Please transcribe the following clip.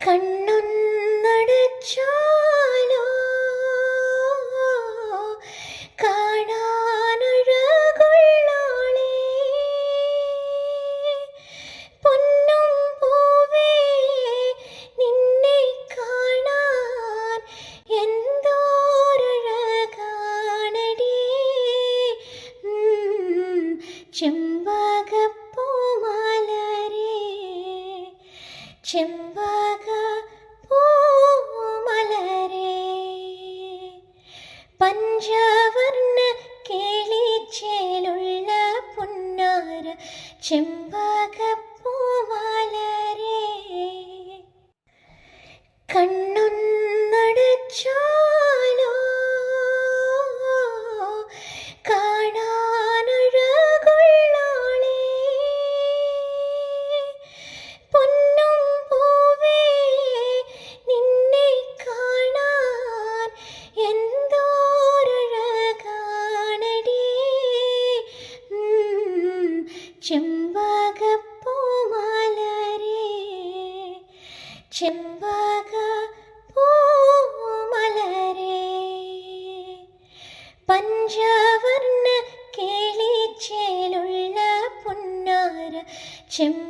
കണ്ണൊന്നടച്ചാലോ? കാണാനഴകുള്ളോളേ പൊന്നും പൂവേ നിന്നെ കാണാൻ എന്തോരഴകാണടേ. ഉം, ചെമ്പക പൂമലരെ. പഞ്ചവർണ കേളിച്ചേലുള്ള പുന്നാര ചെമ്പക ചെമ്പകപ്പൂമലരേ ചെമ്പക പൂമലരേ പഞ്ചവർണ കേളിച്ചേലുള്ള പുന്നാര പൂമലരേ